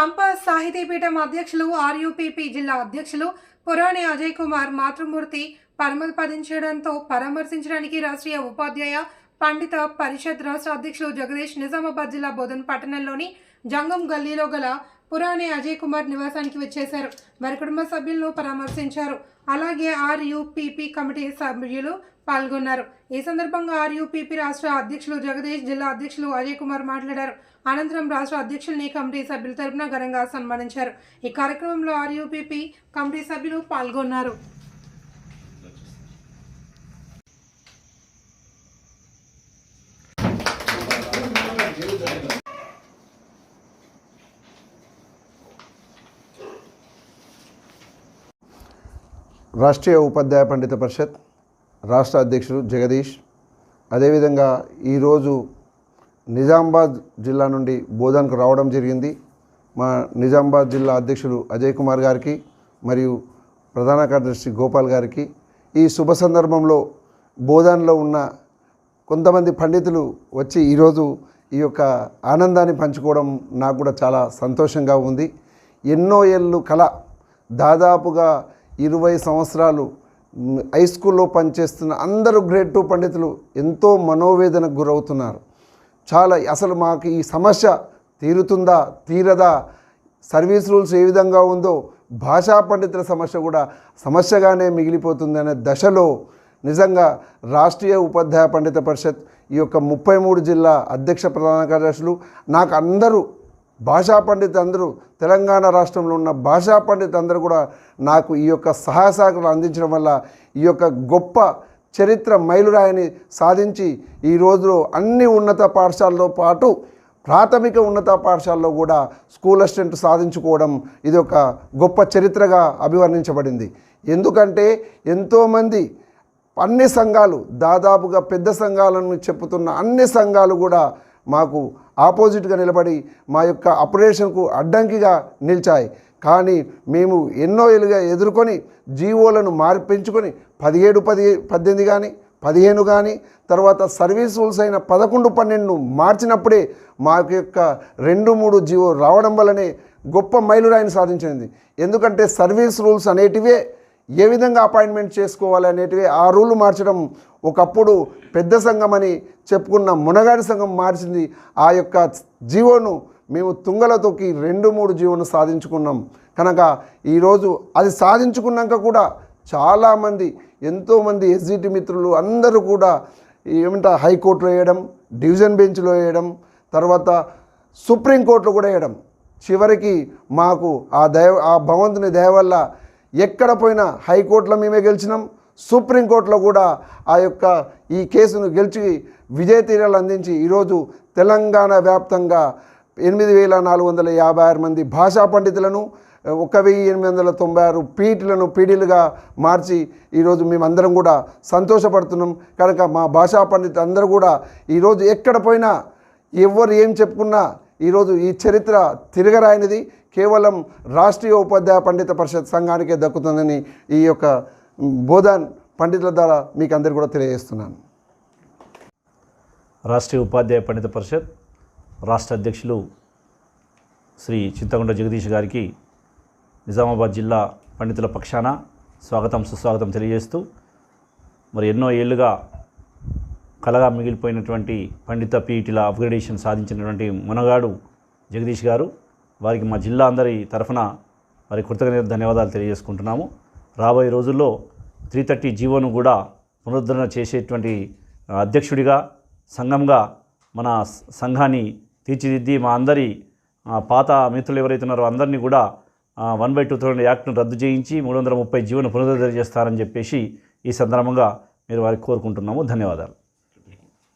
పంప సాహితీపీఠం అధ్యక్షులు ఆర్యూపీపీ జిల్లా అధ్యక్షులు పురాణి అజయ్ కుమార్ మాతృమూర్తి పరమపదించడంతో పరామర్శించడానికి రాష్ట్రీయ ఉపాధ్యాయ పండిత పరిషత్ రాష్ట్ర అధ్యక్షులు జగదీష్ నిజామాబాద్ జిల్లా బోధన్ పట్టణంలోని జంగం గల్లీలో గల పురాణి అజయ్ కుమార్ నివాసానికి వచ్చేశారు. వారి కుటుంబ సభ్యులను పరామర్శించారు. అలాగే ఆర్యూపీపీ కమిటీ సభ్యులు పాల్గొన్నారు. ఈ సందర్భంగా ఆర్యూపీపీ రాష్ట్ర అధ్యక్షులు జగదీష్ జిల్లా అధ్యక్షులు అజయ్ కుమార్ మాట్లాడారు. అనంతరం రాష్ట్ర అధ్యక్షుల్ని కమిటీ సభ్యుల తరపున ఘనంగా సన్మానించారు. ఈ కార్యక్రమంలో ఆర్యూపీపీ కమిటీ సభ్యులు పాల్గొన్నారు. రాష్ట్రీయ ఉపాధ్యాయ పండిత పరిషత్ రాష్ట్ర అధ్యక్షుడు జగదీష్. అదేవిధంగా ఈరోజు నిజామాబాద్ జిల్లా నుండి బోధనకు రావడం జరిగింది. మా నిజామాబాద్ జిల్లా అధ్యక్షుడు అజయ్ కుమార్ గారికి మరియు ప్రధాన కార్యదర్శి గోపాల్ గారికి. ఈ శుభ సందర్భంలో బోధనలో ఉన్న కొంతమంది పండితులు వచ్చి ఈరోజు ఈ యొక్క ఆనందాన్ని పంచుకోవడం నాకు కూడా చాలా సంతోషంగా ఉంది. ఎన్నో ఏళ్ళు కళ దాదాపుగా ఇరవై సంవత్సరాలు హై స్కూల్లో పనిచేస్తున్న అందరూ గ్రేడ్ టూ పండితులు ఎంతో మనోవేదనకు గురవుతున్నారు. చాలా అసలు మాకు ఈ సమస్య తీరుతుందా తీరదా సర్వీస్ రూల్స్ ఏ విధంగా ఉందో భాషా పండితుల సమస్య కూడా సమస్యగానే మిగిలిపోతుందనే దశలో నిజంగా రాష్ట్రీయ ఉపాధ్యాయ పండిత పరిషత్ ఈ యొక్క ముప్పై మూడు జిల్లా అధ్యక్ష ప్రధాన కార్యదర్శులు నాకు అందరూ భాషా పండిత్ అందరూ తెలంగాణ రాష్ట్రంలో ఉన్న భాషా పండిత్ అందరూ కూడా నాకు ఈ యొక్క సహాయ సహకారాలు అందించడం వల్ల ఈ యొక్క గొప్ప చరిత్ర మైలురాయిని సాధించి ఈ రోజులో అన్ని ఉన్నత పాఠశాలతో పాటు ప్రాథమిక ఉన్నత పాఠశాలలో కూడా స్కూల్ అసిస్టెంట్ సాధించుకోవడం ఇది ఒక గొప్ప చరిత్రగా అభివర్ణించబడింది. ఎందుకంటే ఎంతోమంది అన్ని సంఘాలు దాదాపుగా పెద్ద సంఘాలను చెప్పుతున్న అన్ని సంఘాలు కూడా మాకు ఆపోజిట్గా నిలబడి మా యొక్క ఆపరేషన్కు అడ్డంకిగా నిలిచాయి. కానీ మేము ఎన్నో ఏళ్ళుగా ఎదుర్కొని జీవోలను మార్పించుకొని పదిహేడు పది పద్దెనిమిది కానీ పదిహేను కానీ తర్వాత సర్వీస్ రూల్స్ అయిన పదకొండు పన్నెండు మార్చినప్పుడే మా యొక్క రెండు మూడు జీవో రావడం వల్లనే గొప్ప మైలురాయిని సాధించింది. ఎందుకంటే సర్వీస్ రూల్స్ అనేటివే ఏ విధంగా అపాయింట్మెంట్ చేసుకోవాలి అనేటివి ఆ రూల్ మార్చడం ఒకప్పుడు పెద్ద సంఘం అని చెప్పుకున్న మునగాడి సంఘం మార్చింది. ఆ యొక్క జీవోను మేము తుంగలతోకి రెండు మూడు జీవోను సాధించుకున్నాం. కనుక ఈరోజు అది సాధించుకున్నాక కూడా చాలామంది ఎంతోమంది ఎస్జిటి మిత్రులు అందరూ కూడా ఏమంట హైకోర్టులో వేయడం డివిజన్ బెంచ్లో వేయడం తర్వాత సుప్రీంకోర్టులో కూడా వేయడం. చివరికి మాకు ఆ దయ ఆ భగవంతుని దయ వల్ల ఎక్కడ పోయినా హైకోర్టులో మేమే గెలిచినాం. సుప్రీంకోర్టులో కూడా ఆ యొక్క ఈ కేసును గెలిచి విజయ తీరాలు అందించి ఈరోజు తెలంగాణ వ్యాప్తంగా ఎనిమిది వేల నాలుగు వందల యాభై ఆరు మంది భాషా పండితులను ఒక వెయ్యి ఎనిమిది వందల తొంభై ఆరు పీటీలను పీడీలుగా మార్చి ఈరోజు మేమందరం కూడా సంతోషపడుతున్నాం. కనుక మా భాషా పండితులు అందరూ కూడా ఈరోజు ఎక్కడ పోయినా ఎవరు ఏం చెప్పుకున్నా ఈరోజు ఈ చరిత్ర తిరగరాయినది కేవలం రాష్ట్రీయ ఉపాధ్యాయ పండిత పరిషత్ సంఘానికే దక్కుతుందని ఈ యొక్క బోధాన్ పండితుల ద్వారా మీకు అందరు కూడా తెలియజేస్తున్నాను. రాష్ట్రీయ ఉపాధ్యాయ పండిత పరిషత్ రాష్ట్ర అధ్యక్షులు శ్రీ చింతకొండ జగదీష్ గారికి నిజామాబాద్ జిల్లా పండితుల పక్షాన స్వాగతం సుస్వాగతం తెలియజేస్తూ మరి ఎన్నో ఏళ్ళుగా కలగా మిగిలిపోయినటువంటి పండిత పీఈటీల అప్గ్రేడేషన్ సాధించినటువంటి మునగాడు జగదీష్ గారు వారికి మా జిల్లా అందరి తరఫున వారి కృతజ్ఞత ధన్యవాదాలు తెలియజేసుకుంటున్నాము. రాబోయే రోజుల్లో త్రీ థర్టీ జీవోను కూడా పునరుద్ధరణ చేసేటువంటి అధ్యక్షుడిగా సంఘంగా మన సంఘాన్ని తీర్చిదిద్ది మా అందరి పాత మిత్రులు ఎవరైతే ఉన్నారో అందరినీ కూడా వన్ బై టూ థౌసండ్ యాక్ట్ను రద్దు చేయించి మూడు వందల ముప్పై జీవోను పునరుద్ధరణ చేస్తారని చెప్పేసి ఈ సందర్భంగా మీరు వారికి కోరుకుంటున్నాము. ధన్యవాదాలు.